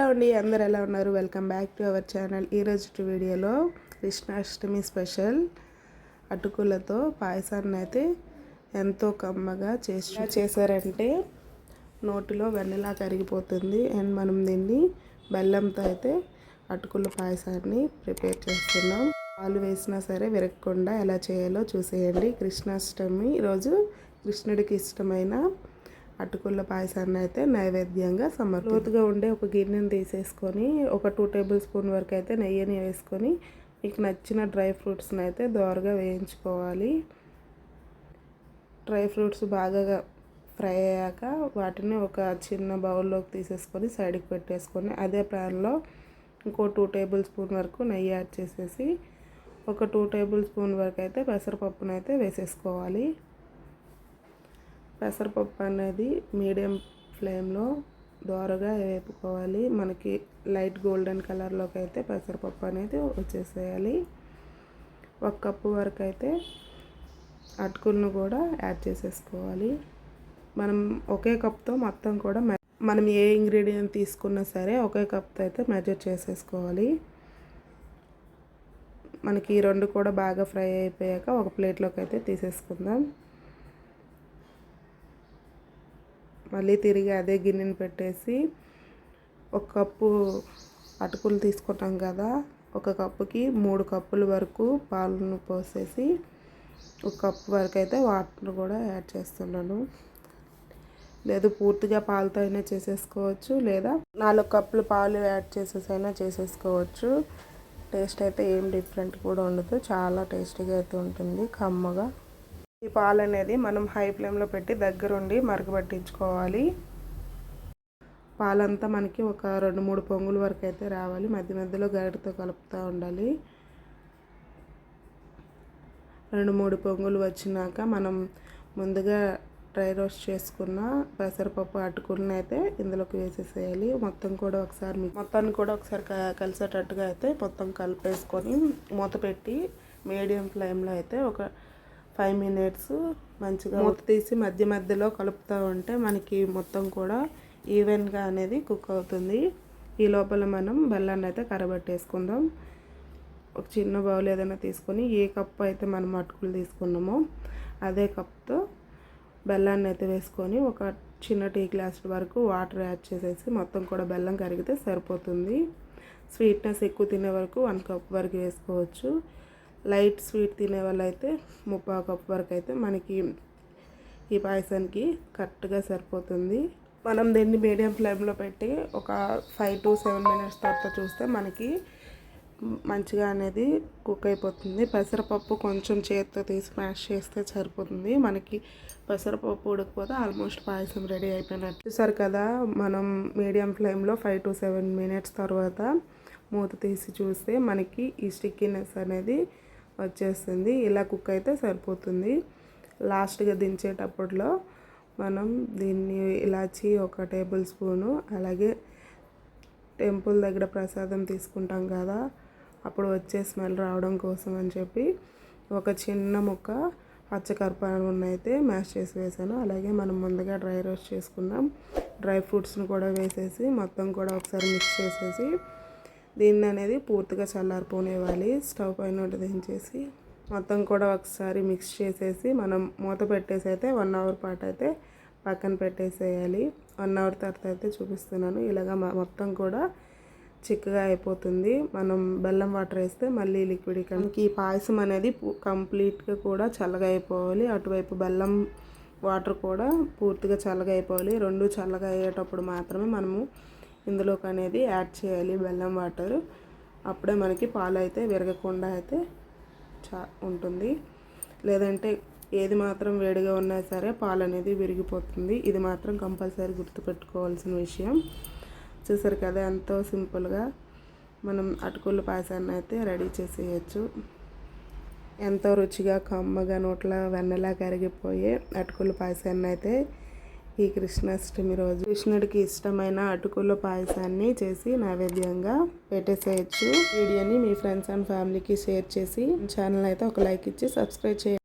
Hello అండి అందరు ఎలా ఉన్నారు? Welcome back to our channel ఈరోజు వీడియోలో కృష్ణాష్టమి స్పెషల్ అటుకులతో పాయసాన్ని అయితే ఎంతో కమ్మగా చేసి చేశారంటే నోటిలో వెన్నలా కరిగిపోతుంది అండ్ మనం దీన్ని బెల్లంతో అయితే అటుకుల పాయసాన్ని ప్రిపేర్ చేస్తున్నాం. పాలు వేసినా సరే విరగకుండా ఎలా చేయాలో చూసేయండి. కృష్ణాష్టమి రోజు కృష్ణుడికి ఇష్టమైన అటుకుల పాయసాన్ని అయితే నైవేద్యంగా సమర్లోతుగా ఉండే ఒక గిన్నెని తీసేసుకొని ఒక టూ టేబుల్ స్పూన్ వరకు అయితే నెయ్యిని వేసుకొని మీకు నచ్చిన డ్రై ఫ్రూట్స్ని అయితే దోరగా వేయించుకోవాలి. డ్రై ఫ్రూట్స్ బాగా ఫ్రై అయ్యాక వాటిని ఒక చిన్న బౌల్లోకి తీసేసుకొని సైడ్కి పెట్టేసుకొని అదే ప్యాన్లో ఇంకో టూ టేబుల్ స్పూన్ వరకు నెయ్యి యాడ్ చేసేసి ఒక టూ టేబుల్ స్పూన్ వరకు అయితే పెసరపప్పునైతే వేసేసుకోవాలి. పెసరపప్పు అనేది మీడియం ఫ్లేమ్లో దోరగా వేపుకోవాలి. మనకి లైట్ గోల్డెన్ కలర్లోకి అయితే పెసరపప్పు అనేది వచ్చేసేయాలి. ఒక కప్పు వరకు అయితే అటుకులను కూడా యాడ్ చేసేసుకోవాలి. మనం ఒకే కప్తో మొత్తం కూడా మనం ఏ ఇంగ్రీడియంట్ తీసుకున్నా సరే ఒకే కప్తో అయితే మెజర్ చేసేసుకోవాలి. మనకి ఈ రెండు కూడా బాగా ఫ్రై అయిపోయాక ఒక ప్లేట్లోకి అయితే తీసేసుకుందాం. మళ్ళీ తిరిగి అదే గిన్నెని పెట్టేసి ఒక కప్పు అటుకులు తీసుకుంటాం కదా ఒక కప్పుకి మూడు కప్పుల వరకు పాలను పోసేసి ఒక కప్పు వరకు అయితే వాటర్ కూడా యాడ్ చేస్తున్నాను. లేదు పూర్తిగా పాలతో అయినా చేసేసుకోవచ్చు లేదా నాలుగు కప్పులు పాలు యాడ్ చేసేసైనా చేసేసుకోవచ్చు. టేస్ట్ అయితే ఏం డిఫరెంట్ కూడా ఉండదు చాలా టేస్టీగా అయితే ఉంటుంది కమ్మగా. ఈ పాలు అనేది మనం హై ఫ్లేమ్లో పెట్టి దగ్గరుండి మరగబట్టించుకోవాలి పాలంతా మనకి ఒక రెండు మూడు పొంగుల వరకు అయితే రావాలి. మధ్య మధ్యలో గరిటతో కలుపుతూ ఉండాలి. రెండు మూడు పొంగులు వచ్చినాక మనం ముందుగా డ్రై రోస్ట్ చేసుకున్న పెసరపప్పు అటుకులను అయితే ఇందులోకి వేసేసేయాలి. మొత్తం కూడా ఒకసారి మొత్తాన్ని కూడా ఒకసారి కలిసేటట్టుగా అయితే మొత్తం కలిపేసుకొని మూత పెట్టి మీడియం ఫ్లేమ్లో అయితే ఒక ఫైవ్ మినిట్స్ మంచిగా మూత తీసి మధ్య మధ్యలో కలుపుతూ ఉంటే మనకి మొత్తం కూడా ఈవెన్గా అనేది కుక్ అవుతుంది. ఈ లోపల మనం బెల్లాన్ని అయితే కరబెట్టేసుకుందాం. ఒక చిన్న బౌల్ ఏదైనా తీసుకొని ఏ కప్పు అయితే మనం అటుకులు తీసుకున్నామో అదే కప్తో బెల్లాన్ని అయితే వేసుకొని ఒక చిన్న టీ గ్లాస్ వరకు వాటర్ యాడ్ చేసేసి మొత్తం కూడా బెల్లం కరిగితే సరిపోతుంది. స్వీట్నెస్ ఎక్కువ తినే వరకు వన్ కప్ వరకు వేసుకోవచ్చు. లైట్ స్వీట్ తినే వాళ్ళైతే ముప్పై కప్పు వరకు అయితే మనకి ఈ పాయసానికి కరెక్ట్గా సరిపోతుంది. మనం దీన్ని మీడియం ఫ్లేమ్లో పెట్టి ఒక ఫైవ్ టు సెవెన్ మినిట్స్ తర్వాత చూస్తే మనకి మంచిగా అనేది కుక్ అయిపోతుంది. పెసరపప్పు కొంచెం చేతితో తీసి మ్యాష్ చేస్తే సరిపోతుంది. మనకి పెసరపప్పు ఉడకపోతే ఆల్మోస్ట్ పాయసం రెడీ అయిపోయినట్టు. చూసారు కదా మనం మీడియం ఫ్లేమ్లో ఫైవ్ టు సెవెన్ మినిట్స్ తర్వాత మూత తీసి చూస్తే మనకి ఈ స్టిక్కీనెస్ అనేది వచ్చేస్తుంది. ఇలా కుక్ అయితే సరిపోతుంది. లాస్ట్గా దించేటప్పట్లో మనం దీన్ని ఇలాచి ఒక టేబుల్ స్పూను అలాగే టెంపుల్ దగ్గర ప్రసాదం తీసుకుంటాం కదా అప్పుడు వచ్చే స్మెల్ రావడం కోసం అని చెప్పి ఒక చిన్న ముక్క పచ్చకర్పూరం అయితే మ్యాష్ చేసి వేసాను అలాగే మనం ముందుగా డ్రై రోస్ట్ చేసుకున్నాం డ్రై ఫ్రూట్స్ని కూడా వేసేసి మొత్తం కూడా ఒకసారి మిక్స్ చేసేసి దీన్ని అనేది పూర్తిగా చల్లారిపోనివ్వాలి స్టవ్ పైన దించేసి మొత్తం కూడా ఒకసారి మిక్స్ చేసేసి మనం మూత పెట్టేసి అయితే వన్ అవర్ పాటు అయితే పక్కన పెట్టేసేయాలి. వన్ అవర్ తర్వాత అయితే చూపిస్తున్నాను. ఇలాగ మొత్తం కూడా చిక్కగా అయిపోతుంది. మనం బెల్లం వాటర్ వేస్తే మళ్ళీ లిక్విడ్ కానీ ఈ పాయసం అనేది కంప్లీట్గా కూడా చల్లగా అయిపోవాలి. అటువైపు బెల్లం వాటర్ కూడా పూర్తిగా చల్లగా అయిపోవాలి. రెండు చల్లగా అయ్యేటప్పుడు మాత్రమే మనము ఇందులోకి అనేది యాడ్ చేయాలి. బెల్లం వాటర్. అప్పుడే మనకి పాలు అయితే విరగకుండా అయితే చా ఉంటుంది. లేదంటే ఏది మాత్రం వేడిగా ఉన్నా సరే పాలు అనేది విరిగిపోతుంది. ఇది మాత్రం కంపల్సరీ గుర్తుపెట్టుకోవాల్సిన విషయం. చూసారు కదా ఎంతో సింపుల్గా మనం అటుకుల పాయసాన్ని అయితే రెడీ చేసేయచ్చు. ఎంతో రుచిగా కమ్మగా నోట్ల వెన్నలా కరిగిపోయే అటుకుల పాయసాన్ని అయితే ఈ కృష్ణాష్టమి రోజు. కృష్ణుడికి ఇష్టమైన అటుకుల పాయసాన్ని చేసి నైవేద్యంగా పెట్టేసేయచ్చు. వీడియోని మీ ఫ్రెండ్స్ అండ్ ఫ్యామిలీకి షేర్ చేసి ఛానల్ అయితే ఒక లైక్ ఇచ్చి సబ్స్క్రైబ్ చేయండి.